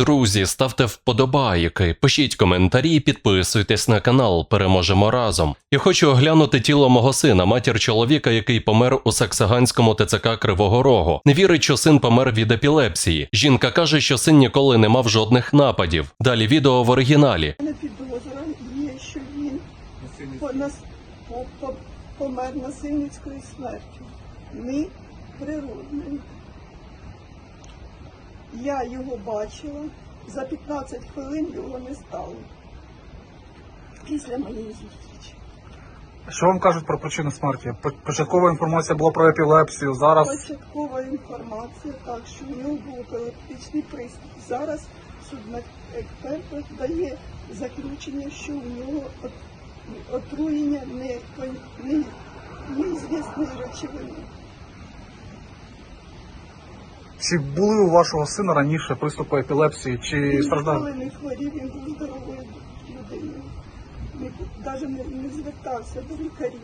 Друзі, ставте вподобайки, пишіть коментарі, підписуйтесь на канал, переможемо разом. Я хочу оглянути тіло мого сина, матір чоловіка, який помер у Саксаганському ТЦК Кривого Рогу. Не вірить, що син помер від епілепсії. Жінка каже, що син ніколи не мав жодних нападів. Далі відео в оригіналі. мене підозра є, що він помер насильницькою смертю. Не природною. Я його бачила, за 15 хвилин його не стало. Після моєї зустрічі. Що вам кажуть про причину смерті? Початкова інформація була про епілепсію. Зараз Початкова інформація, так, що в нього був епілептичний приступ. Зараз судмедексперт дає заключення, що у нього от- отруєння не, не, неізвісної речовини. Чи були у вашого сина раніше приступи епілепсії, чи страждав? ніколи не хворів, він був здоровою людиною. Навіть не, не звертався до лікарів.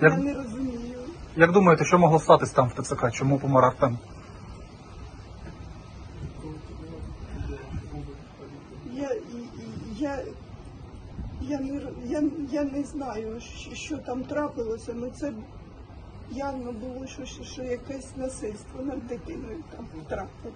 Як, Я не розумію. як думаєте, що могло статись там в ТЦК? Чому помер Артем? Я, і- і- я, я, не, я, я не знаю, що, що там трапилося, але це явно було, що, що, що якесь насильство над дитиною там трапило.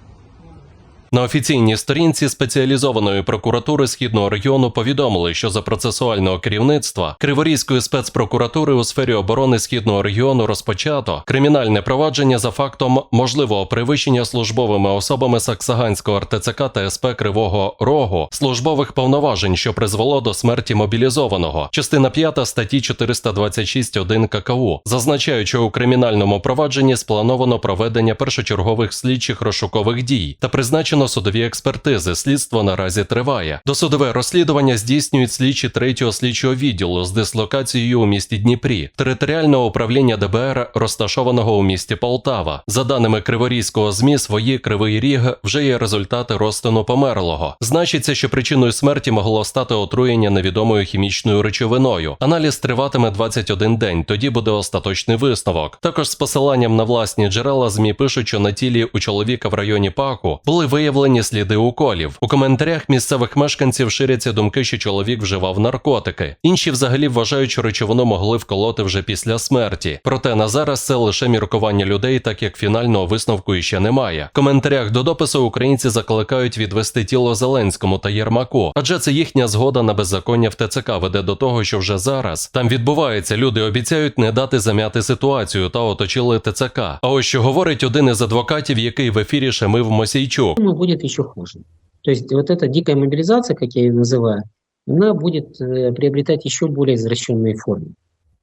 На офіційній сторінці спеціалізованої прокуратури східного регіону повідомили, що за процесуального керівництва Криворізької спецпрокуратури у сфері оборони східного регіону розпочато кримінальне провадження за фактом можливого перевищення службовими особами Саксаганського РТЦК та СП Кривого Рогу службових повноважень, що призвело до смерті мобілізованого. Частина 5 статті 426.1 ККУ зазначають, що у кримінальному провадженні сплановано проведення першочергових слідчих розшукових дій та призначено судові експертизи. Слідство наразі триває. Досудове розслідування здійснюють слідчі третього слідчого відділу з дислокацією у місті Дніпрі, територіального управління ДБР, розташованого у місті Полтава. За даними Криворізького ЗМІ, свої кривий ріг вже є результати розтину померлого. Значиться, що причиною смерті могло стати отруєння невідомою хімічною речовиною. Аналіз триватиме 21 день. Тоді буде остаточний висновок. Також з посиланням на власні джерела ЗМІ пишуть, що на тілі у чоловіка в районі Паку були виявлені сліди уколів. У коментарях місцевих мешканців ширяться думки, що чоловік вживав наркотики. Інші взагалі вважають, що речовину могли вколоти вже після смерті. Проте на зараз це лише міркування людей, так як фінального висновку іще немає. В коментарях до допису українці закликають відвести тіло Зеленському та Єрмаку, адже це їхня згода на беззаконня в ТЦК веде до того, що вже зараз там відбувається. Люди обіцяють не дати зам'яти ситуацію та оточили ТЦК. А ось що говорить один із адвокатів, який в ефірі шемив Мосійчук. Будет еще хуже. То есть вот эта дикая мобилизация, как я ее называю, она будет э, приобретать еще более извращенные формы.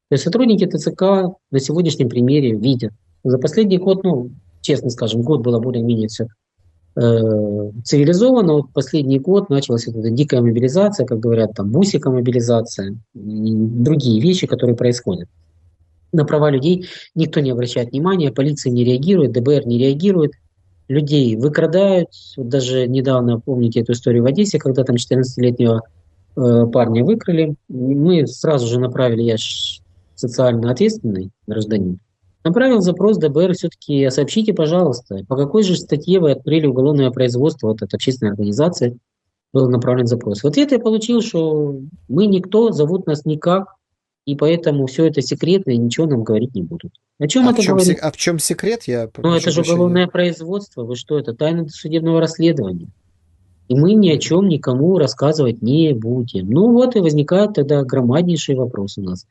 То есть сотрудники ТЦК на сегодняшнем примере видят. За последний год, ну, честно скажем, год было более-менее все цивилизованно. Вот последний год началась вот эта дикая мобилизация, как говорят, там, бусика мобилизация другие вещи, которые происходят. На права людей никто не обращает внимания, полиция не реагирует, ДБР не реагирует людей выкрадают. Вот даже недавно, помните эту историю в Одессе, когда там 14-летнего э, парня выкрали. Мы сразу же направили, я ж социально ответственный гражданин, направил запрос ДБР все-таки, сообщите, пожалуйста, по какой же статье вы открыли уголовное производство вот от общественной организации, был направлен запрос. В ответ я получил, что мы никто, зовут нас никак, и поэтому все это секретно, и ничего нам говорить не будут. О чем А в, это чем, говорит? сек- а в чем секрет? Я Ну, это же уголовное производство. Вы что, это тайна досудебного расследования. И мы ни о чем никому рассказывать не будем. Ну вот и возникает тогда громаднейший вопрос у нас.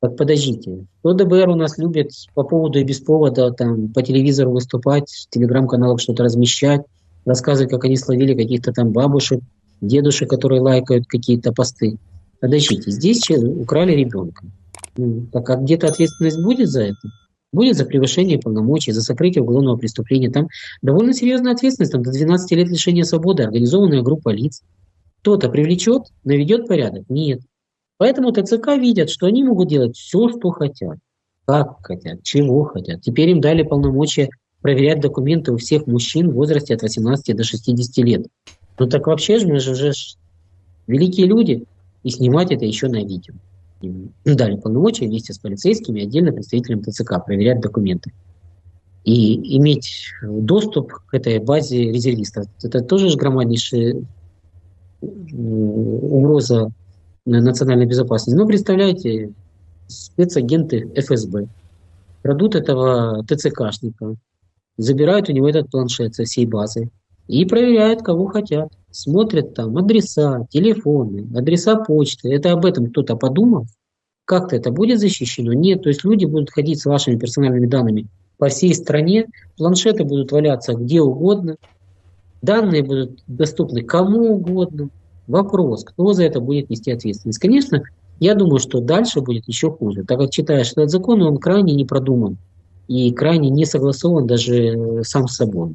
Так подождите, что ДБР у нас любит по поводу и без повода там по телевизору выступать, в телеграм-каналах что-то размещать, рассказывать, как они словили каких-то там бабушек, дедушек, которые лайкают какие-то посты. Подождите, здесь украли ребенка. Ну, так а где-то ответственность будет за это? Будет за превышение полномочий, за сокрытие уголовного преступления. Там довольно серьезная ответственность, там до 12 лет лишения свободы, организованная группа лиц. Кто-то привлечет, наведет порядок? Нет. Поэтому ТЦК видят, что они могут делать все, что хотят, как хотят, чего хотят. Теперь им дали полномочия проверять документы у всех мужчин в возрасте от 18 до 60 лет. Ну так вообще же мы же уже великие люди, и снимать это еще на видео. Им дали полномочия вместе с полицейскими, отдельно представителям ТЦК проверять документы. и иметь доступ к этой базе резервистов. Это тоже же громаднейшая угроза на- национальной безопасности. Но представляете, спецагенты ФСБ крадут этого ТЦКшника, забирают у него этот планшет со всей базы и проверяют, кого хотят. Смотрят там адреса, телефоны, адреса почты. Это об этом кто-то подумал? Как-то это будет защищено? Нет. То есть люди будут ходить с вашими персональными данными по всей стране, планшеты будут валяться где угодно, данные будут доступны кому угодно. Вопрос, кто за это будет нести ответственность? Конечно, я думаю, что дальше будет еще хуже, так как читаешь этот закон, он крайне не продуман и крайне не согласован даже э, сам с собой.